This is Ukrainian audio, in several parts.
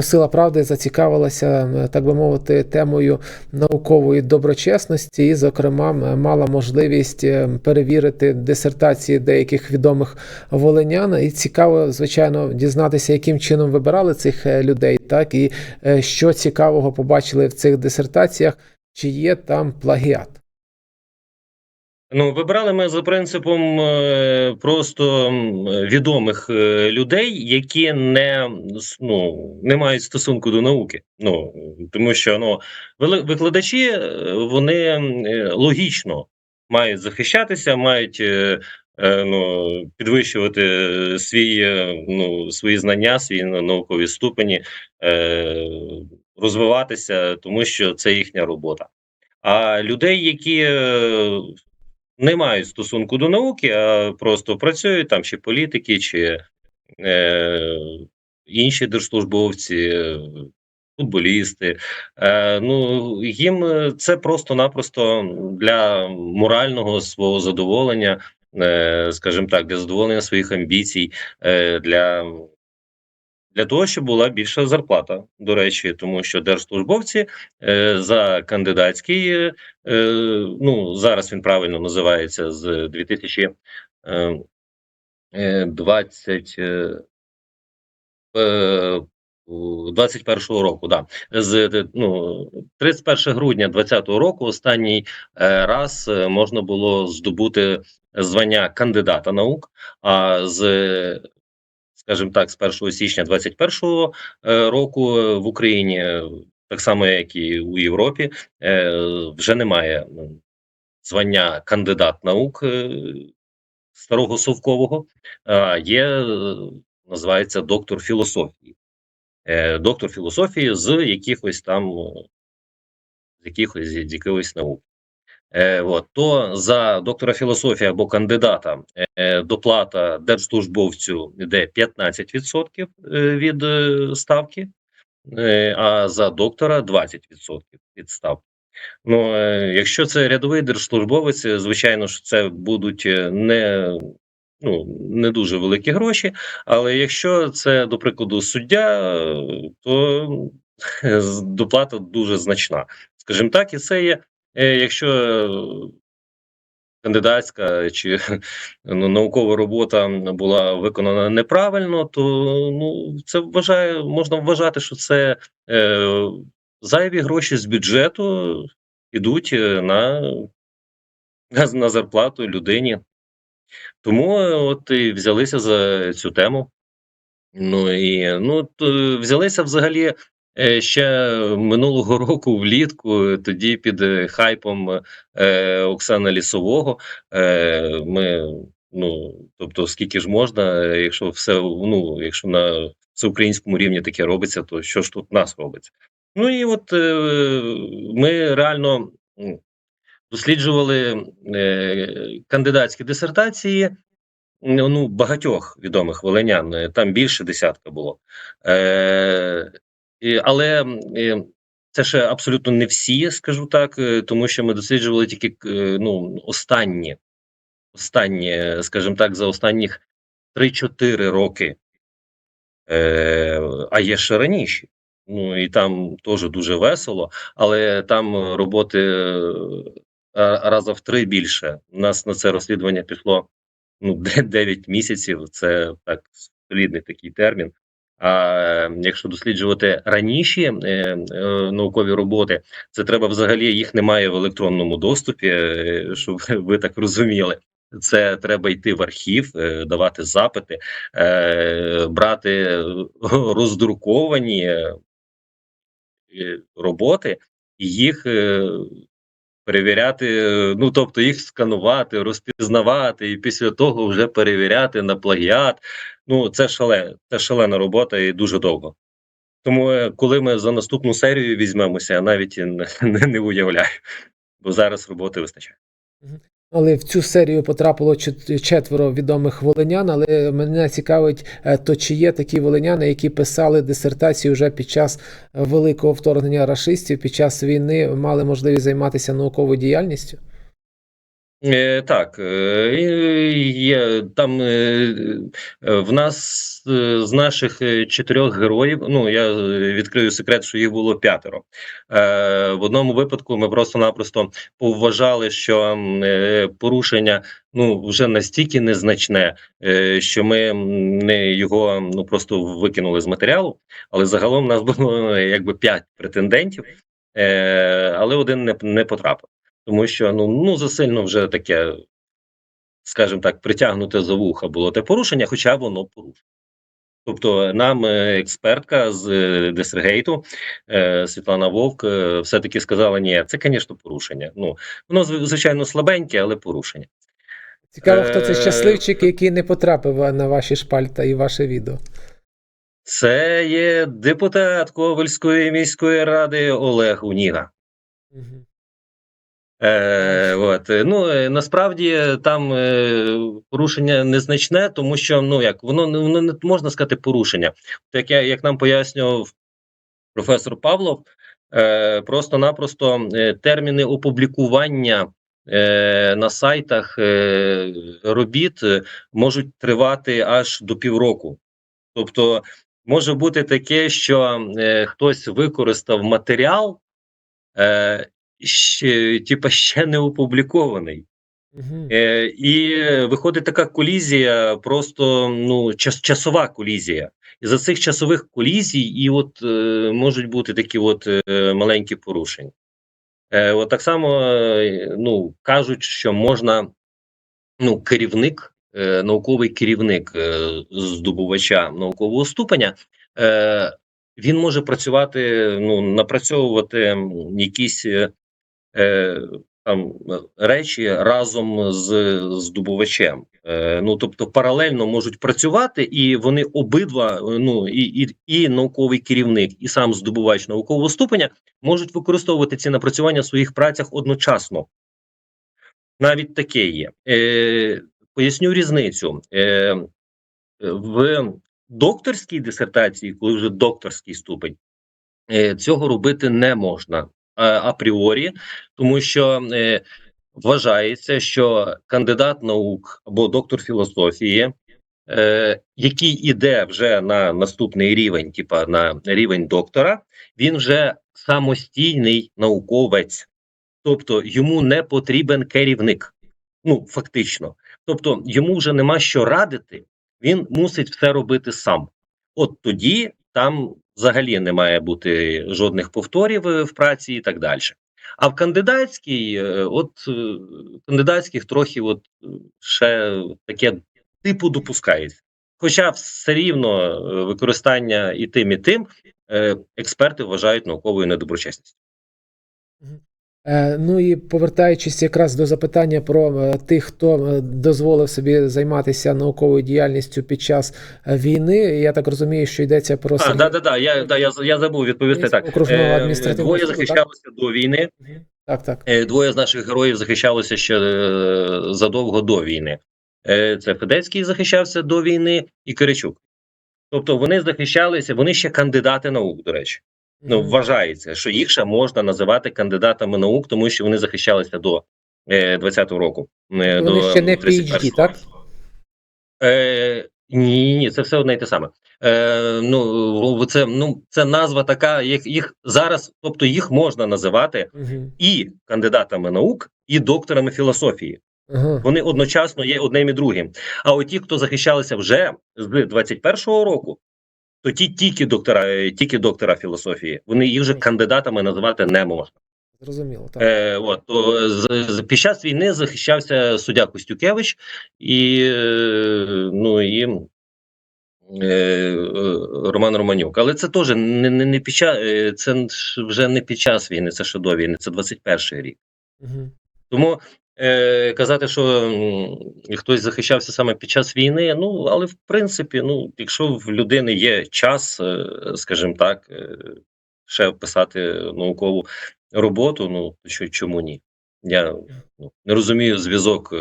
Сила правди зацікавилася, е, так би мовити, темою наукової доброчесності, і, зокрема, мала можливість е, перевірити дисертації деяких відомих волинян. І цікаво, звичайно, дізнатися, яким чином вибирали цих е, людей, так і що цікавого побачили в цих дисертаціях, чи є там плагіат. Ну, вибрали ми за принципом е, просто відомих е, людей, які не, ну, не мають стосунку до науки. Ну, тому що ну, викладачі е, вони логічно мають захищатися, мають ну, підвищувати свій, ну, свої знання, свої наукові ступені, розвиватися, тому що це їхня робота. А людей, які не мають стосунку до науки, а просто працюють там, чи політики, чи е, інші держслужбовці, футболісти. Е, ну, їм це просто-напросто для морального свого задоволення, е, скажімо так, для задоволення своїх амбіцій, е, для. Для того, щоб була більша зарплата, до речі, тому що держслужбовці е, за кандидатський, е, е, ну зараз він правильно називається з 2020 е, е, у 21 року, да. З е, ну, 31 грудня 2020 року останній е, раз е, можна було здобути звання кандидата наук, а з скажімо так, з 1 січня 2021 е, року е, в Україні, е, так само як і у Європі, вже немає звання кандидат наук старого совкового, а є, називається доктор філософії. Доктор філософії з якихось там з якихось з якихось наук. Е, от, то за доктора філософії або кандидата е, доплата держслужбовцю йде 15% е, від ставки, а за доктора 20% від ставки. Ну, якщо це рядовий держслужбовець, звичайно ж, це будуть не, ну, не дуже великі гроші. Але якщо це, до прикладу, суддя, то доплата дуже значна. Скажімо так, і це є, якщо е, кандидатська чи ну, наукова робота була виконана неправильно, то ну, це вважає, можна вважати, що це е, зайві гроші з бюджету йдуть е, на, на, зарплату людині. Тому е, от і взялися за цю тему. Ну і ну то взялися взагалі е, ще минулого року влітку, тоді під е, хайпом е, Оксана Лісового. Е, ми, ну тобто, скільки ж можна, е, якщо все ну, якщо на всеукраїнському рівні таке робиться, то що ж тут в нас робиться? Ну і от е, ми реально досліджували е, кандидатські дисертації ну, багатьох відомих волинян, е, там більше десятка було. Е, але це ще абсолютно не всі, скажу так, е, тому що ми досліджували тільки е, ну, останні, останні, скажімо так, за останніх 3-4 роки, е, а є ще раніше. Ну і там теж дуже весело, але там роботи раза в три більше. У нас на це розслідування пішло ну, 9 місяців це так солідний такий термін. А якщо досліджувати раніші е, е, наукові роботи, це треба взагалі їх немає в електронному доступі, е, щоб ви так розуміли. Це треба йти в архів, давати запити, брати роздруковані роботи і їх перевіряти, ну тобто їх сканувати, розпізнавати, і після того вже перевіряти на плагіат. Ну це шале, це шалена робота і дуже довго. Тому, е, коли ми за наступну серію візьмемося, я навіть не, не, не уявляю, бо зараз роботи вистачає. Але в цю серію потрапило чет- четверо відомих волинян. Але мене цікавить, е, то чи є такі волиняни, які писали дисертації вже під час е, великого вторгнення рашистів, під час війни мали можливість займатися науковою діяльністю? Е, так, е, там е, в нас з наших чотирьох героїв. Ну я відкрию секрет, що їх було п'ятеро. В одному випадку ми просто-напросто повважали, що порушення ну вже настільки незначне, що ми не його ну просто викинули з матеріалу. Але загалом у нас було е, якби п'ять претендентів, але один не потрапив. Тому що ну, ну засильно вже таке, скажімо так, притягнуте за вуха було те порушення, хоча воно порушено. Тобто, нам е, експертка з е, Десергейту е, Світлана Вовк все-таки сказала: ні, це, звісно, порушення. Ну, воно звичайно слабеньке, але порушення. Цікаво, хто Е, цей щасливчик, який не потрапив на ваші шпальта і ваше відео. Це є депутат Ковальської міської ради Олег Уніга. Мгм. Е, от, ну е, насправді там е, порушення незначне, тому що ну як воно воно не можна сказати порушення. Як, як нам пояснював професор Павлов, е, просто-напросто е, терміни опублікування е, на сайтах е, робіт можуть тривати аж до півроку. Тобто може бути таке, що е, хтось використав матеріал. Е, ще, типа, ще не опублікований. Мгм. Е, і виходить така колізія, просто ну, час, часова колізія. І за цих часових колізій і от е, можуть бути такі от е, маленькі порушення. Е, от так само е, ну, кажуть, що можна ну, керівник, е, науковий керівник е, здобувача наукового ступеня, е, він може працювати, ну, напрацьовувати якісь е, е, там е, речі разом з здобувачем. Е, ну тобто паралельно можуть працювати, і вони обидва, е, ну і, і, і науковий керівник, і сам здобувач наукового ступеня можуть використовувати ці напрацювання в своїх працях одночасно. Навіть таке є. Е, поясню різницю. Е, в докторській дисертації, коли вже докторський ступень, е, цього робити не можна апріорі, тому що е, вважається, що кандидат наук або доктор філософії, е, який іде вже на наступний рівень, типа на рівень доктора, він вже самостійний науковець, тобто йому не потрібен керівник. Ну, фактично. Тобто йому вже нема що радити, він мусить все робити сам. От тоді там взагалі не має бути жодних повторів е, в праці і так далі. А в кандидатській, е, от е, кандидатських трохи от ще таке типу допускається. Хоча все рівно використання і тим, і тим експерти вважають науковою недоброчесністю. Е, Ну і повертаючись якраз до запитання про е, тих, хто е, дозволив собі займатися науковою діяльністю під час війни, я так розумію, що йдеться про А, Сергія да, да, да, я, да, я, я забув відповісти так. окружного адміністративного Двоє так? захищалися до війни, Так, так. Двоє з наших героїв захищалися ще задовго до війни. Це Федецький захищався до війни і Киричук. Тобто вони захищалися, вони ще кандидати наук, до речі. Ну, вважається, що їх ще можна називати кандидатами наук, тому що вони захищалися до е, 20-го року. е, Вони до ще не 31-го. PhD, так? Е, ні, ні, це все одне й те саме. Е, ну, це, ну, це назва така, як їх зараз, тобто їх можна називати Мгм. і кандидатами наук, і докторами філософії. Ага. Вони одночасно є одним і другим. А от ті, хто захищалися вже з 21-го року, то ті тільки доктора, е, тільки доктора філософії. Вони їх вже кандидатами називати не можна. Зрозуміло, так. Е, от, то, з, з, під час війни захищався суддя Костюкевич і, е, ну, і е, е, Роман Романюк. Але це теж не, не, не під час, е, це вже не під час війни, це ще до війни, це 21-й рік. Мгм. Тому е, казати, що хтось захищався саме під час війни, ну але в принципі, ну, якщо в людини є час, е, скажімо так, е, ще писати наукову роботу, ну що чому ні? Я ну, не розумію зв'язок.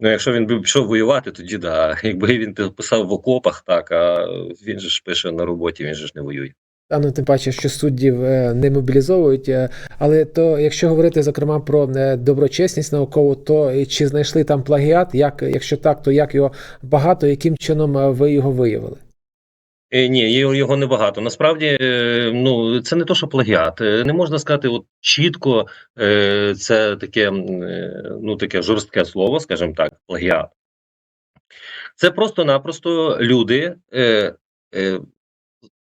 Ну, якщо він би пішов воювати, тоді да. Якби він писав в окопах, так, а він же ж пише на роботі, він же ж не воює. А ну тим паче, що суддів е, не мобілізовують. е, Але то, якщо говорити зокрема про е, доброчесність наукову, то чи знайшли там плагіат? Як, якщо так, то як його багато, яким чином ви його виявили? Ні, його небагато. Насправді, ну це не то, що плагіат. Не можна сказати, от чітко це таке, ну таке жорстке слово, скажімо так, плагіат. Це просто-напросто люди,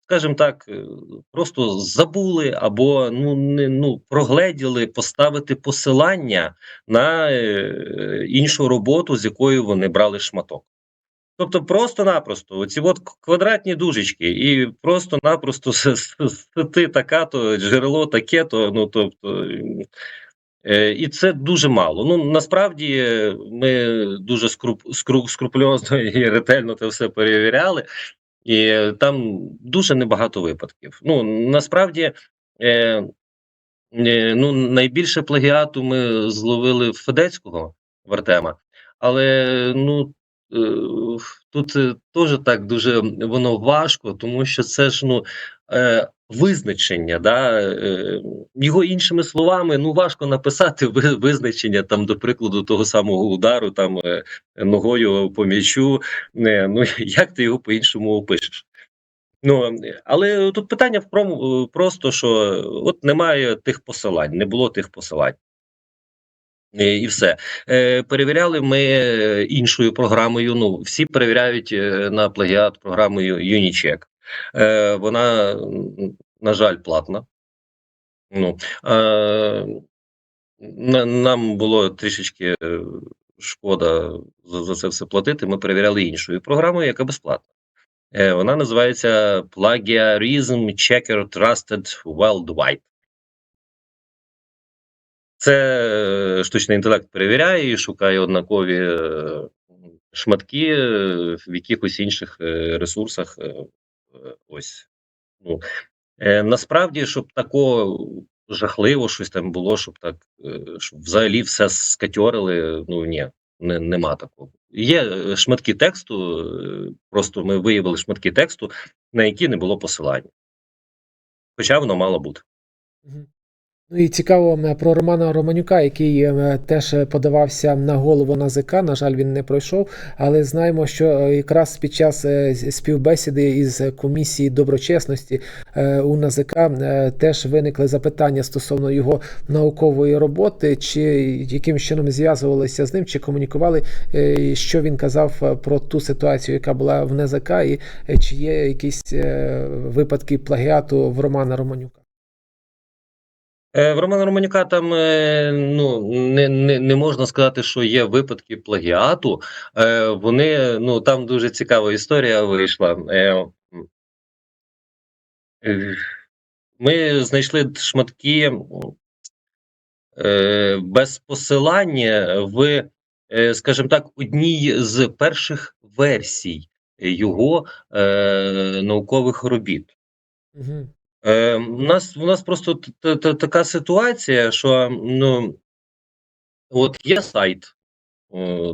скажімо так, е, просто забули або ну не ну прогледіли поставити посилання на е, іншу роботу, з якою вони брали шматок. Тобто просто-напросто оці от квадратні дужечки, і просто-напросто ти така, то джерело таке, то ну тобто. Е, і це дуже мало. Ну насправді ми дуже скруп, скру, скрупульозно і ретельно це все перевіряли, і там дуже небагато випадків. Ну насправді. Е, Е, Ну, найбільше плагіату ми зловили в Федецького в Артема, але ну е, тут е, теж так дуже воно важко, тому що це ж ну визначення, да, е, його іншими словами, ну важко написати визначення там, до прикладу, того самого удару там е, ногою по м'ячу. Ну як ти його по-іншому опишеш? Ну, але тут питання в просто, що от немає тих посилань, не було тих посилань. І, все. Е, перевіряли ми е, іншою програмою. Ну, всі перевіряють е, на плагіат програмою Unicheck. Е, вона, на жаль, платна. Ну, е, нам було трішечки е, шкода за, за це все платити. Ми перевіряли іншою програмою, яка безплатна. Е, Вона називається Plagiarism Checker Trusted Worldwide. Це е, штучний інтелект перевіряє і шукає однакові е, шматки в якихось інших ресурсах. Е, Ось. Ну, е, насправді, щоб такого жахливо щось там було, щоб так, е, щоб взагалі все скатьорили, ну ні, не, нема такого. Є е, шматки тексту, просто ми виявили шматки тексту, на які не було посилання. Хоча воно мало бути. Ну і цікаво про Романа Романюка, який теж подавався на голову НАЗК. На жаль, він не пройшов. Але знаємо, що е, якраз під час е, співбесіди із комісії доброчесності е, у НАЗК е, теж виникли запитання стосовно його наукової роботи, чи яким чином зв'язувалися з ним, чи комунікували, е, що він казав е, про ту ситуацію, яка була в НАЗК, і е, чи є якісь е, випадки плагіату в Романа Романюка. Е, В Романа Романюка там е, ну не, не, не можна сказати, що є випадки плагіату. Е, Вони ну там дуже цікава історія вийшла. Ми знайшли шматки без посилання в, скажімо так, одній з перших версій його наукових робіт. Е, у нас у нас просто т- т- така ситуація, що ну от є сайт,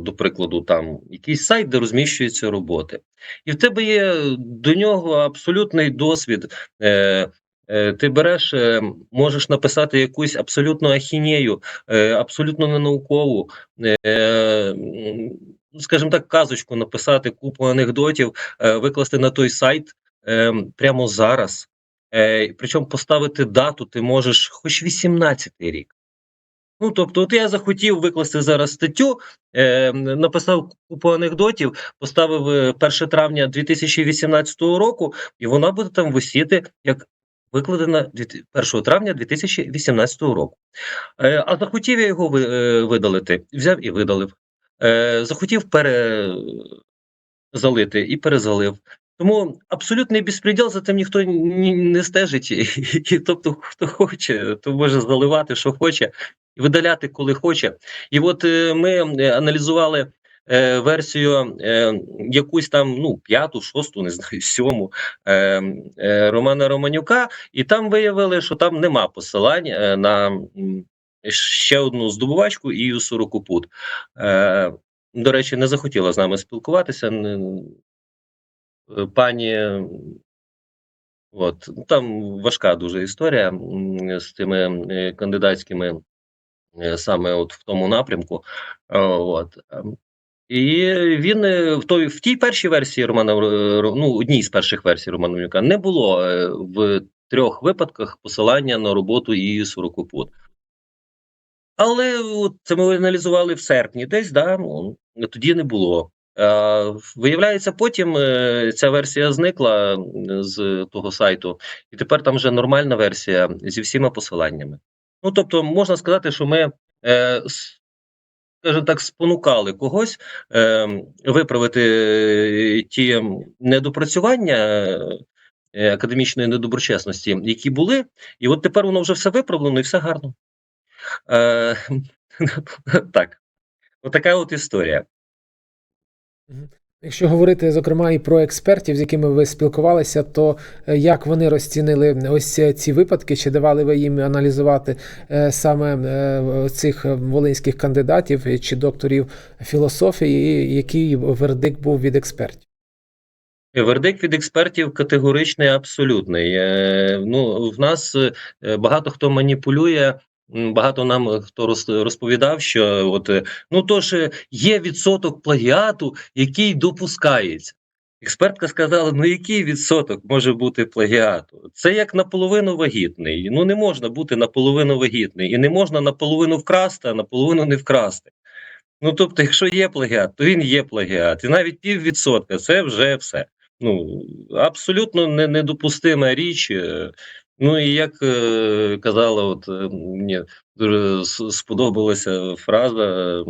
до прикладу, там якийсь сайт, де розміщуються роботи, і в тебе є до нього абсолютний досвід. Е, е, ти береш, можеш написати якусь абсолютно ахінею, абсолютно ненаукову, е, скажімо так, казочку написати, купу анекдотів, викласти на той сайт прямо зараз. Е, причому поставити дату ти можеш хоч 18-й рік. Ну, тобто, от я захотів викласти зараз статтю, е, написав купу анекдотів, поставив е, 1 травня 2018 року, і вона буде там висіти як викладена 1 травня 2018 року. Е, а захотів я його е, видалити, взяв і видалив. Е, захотів перезалити і перезалив. Тому абсолютний безпреділ за цим ніхто ні- не стежить. І, тобто, хто хоче, то може заливати, що хоче, видаляти, коли хоче. І от е, ми е, аналізували е, версію е, якусь там, ну, п'яту, шосту, не знаю, сьому е, е, Романа Романюка, і там виявили, що там нема посилань е, на ще одну здобувачку Ію Сорокопут. Е, до речі, не захотіла з нами спілкуватися. не- Пані От там важка дуже історія з цими е, кандидатськими е, саме от в тому напрямку. Е, От. ем, І він в той в тій першій версії Романа ну одній з перших версій Романа Романюка не було в трьох випадках посилання на роботу і Сурокопут. Але от це ми аналізували в серпні, десь да ну, тоді не було. Е, виявляється, потім е, ця версія зникла з того сайту, і тепер там вже нормальна версія зі всіма посиланнями. Ну тобто, можна сказати, що ми, е, скажімо так, спонукали когось виправити ті недопрацювання. Академічної недоброчесності, які були, і от тепер воно вже все виправлено і все гарно. Так, отака от історія. Якщо говорити, зокрема, і про експертів, з якими ви спілкувалися, то е, як вони розцінили ось ці- ці випадки, чи давали ви їм аналізувати е, саме е, цих волинських кандидатів е, чи докторів філософії, і який вердикт був від експертів? Вердикт від експертів категоричний, абсолютний. Е, ну, в нас е, багато хто маніпулює. Багато нам е, хто роз- розповідав, що от е, ну то ж е, є відсоток плагіату, який допускається. Експертка сказала: ну який відсоток може бути плагіату? Це як наполовину вагітний. Ну не можна бути наполовину вагітний, і не можна наполовину вкрасти, а наполовину не вкрасти. Ну тобто, якщо є плагіат, то він є плагіат. І навіть піввідсотка це вже все. Ну абсолютно недопустима річ. Ну і як е, казала, от е, мені дуже сподобалася фраза е,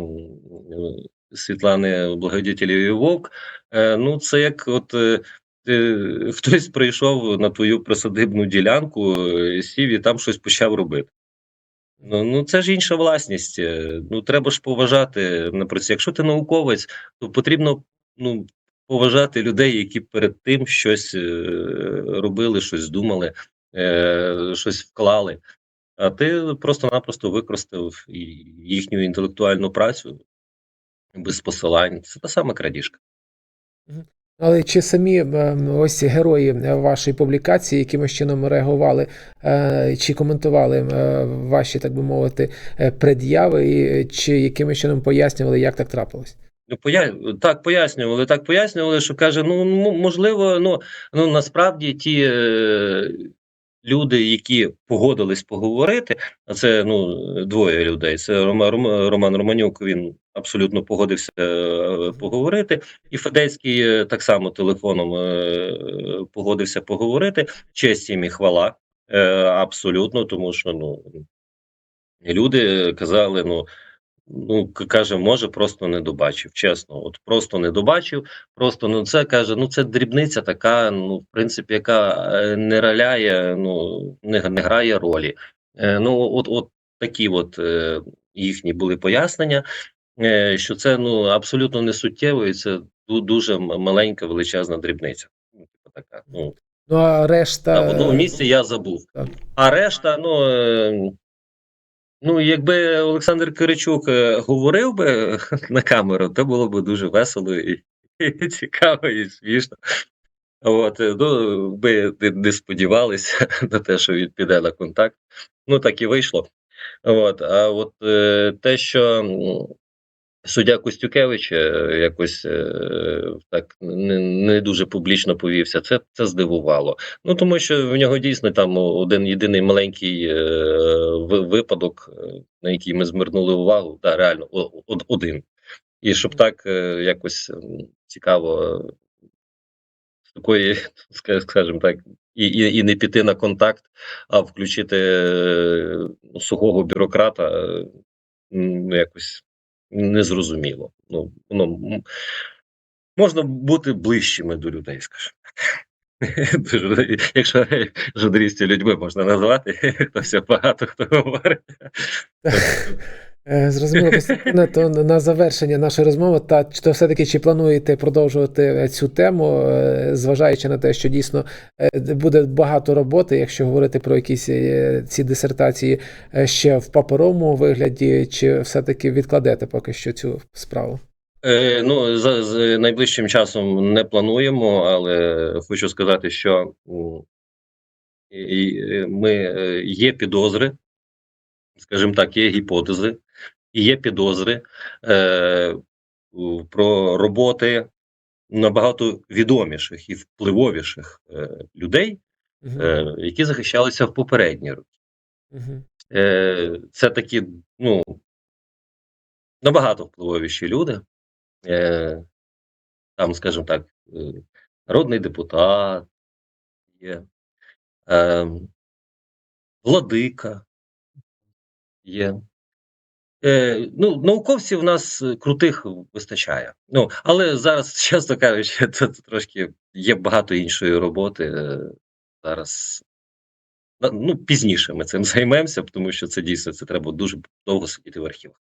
Світлани Благодітелєвої Вовк. Ну, це як от. е, е, Хтось прийшов на твою присадибну ділянку, е, сів і там щось почав робити. Ну, ну це ж інша власність. Ну треба ж поважати на проці. Якщо ти науковець, то потрібно ну, поважати людей, які перед тим щось робили, щось думали, е, щось вклали. А ти просто-напросто використав їхню інтелектуальну працю без посилань. Це та сама крадіжка. Але чи самі е, ось герої е, вашої публікації якимось чином реагували е, чи коментували е, ваші, так би мовити, пред'яви, чи якимось чином пояснювали, як так трапилось? Ну, поя... так пояснювали, так пояснювали, що каже: ну можливо, ну, ну насправді ті. Люди, які погодились поговорити, а це ну двоє людей. Це Рома, Рома, Роман Романюк. Він абсолютно погодився е, поговорити, і Федецький е, так само телефоном е, погодився поговорити. Честь їм і хвала. Абсолютно, тому що ну люди казали, ну. Ну, каже, може, просто не добачив. Чесно, от просто не добачив. Просто ну це каже, ну це дрібниця така, ну, в принципі, яка е, не роляє, ну не, не грає ролі. Е, ну, от, от такі от е, їхні були пояснення, е, що це ну абсолютно не суттєво, і це дуже маленька величезна дрібниця. Ну, типу така. Ну Ну а решта. на одному місці я забув. Так. А решта, ну. е, Ну, якби Олександр Киричук е, говорив би на камеру, то було б дуже весело і, і цікаво, і смішно. От, е, ну, ми не, сподівалися на те, що він піде на контакт. Ну, так і вийшло. От, а от е, те, що суддя Костюкевич е, якось е, так не, дуже публічно повівся, це, це здивувало. Ну тому що в нього дійсно там один єдиний маленький е, випадок, на який ми звернули увагу, та реально од- один. І щоб так якось цікаво такої, скажімо так, і, і, і не піти на контакт, а включити сухого бюрократа, якось незрозуміло. Ну, воно можна бути ближчими до людей, скажімо так. Якщо журналістів людьми можна назвати, хтось багато хто говорить. Е, Зрозуміло, то на завершення нашої розмови, та то все-таки чи плануєте продовжувати е, цю тему, е, зважаючи на те, що дійсно буде багато роботи, якщо говорити про якісь ці дисертації ще в паперовому вигляді, чи все-таки відкладете поки що цю справу? Е, ну, за, з найближчим часом не плануємо, але хочу сказати, що ми, є підозри, скажімо так, є гіпотези, і є підозри е, про роботи набагато відоміших і впливовіших е, людей, е, які захищалися в попередні роки. Е, це такі, ну, набагато впливовіші люди. Е, там, скажімо так, е, народний депутат є, е, владика є. Е, ну, науковців у нас е, крутих вистачає. Ну, але зараз, чесно кажучи, тут трошки є багато іншої роботи. Е, зараз ну, пізніше ми цим займемося, тому що це дійсно це треба дуже довго сидіти в архівах.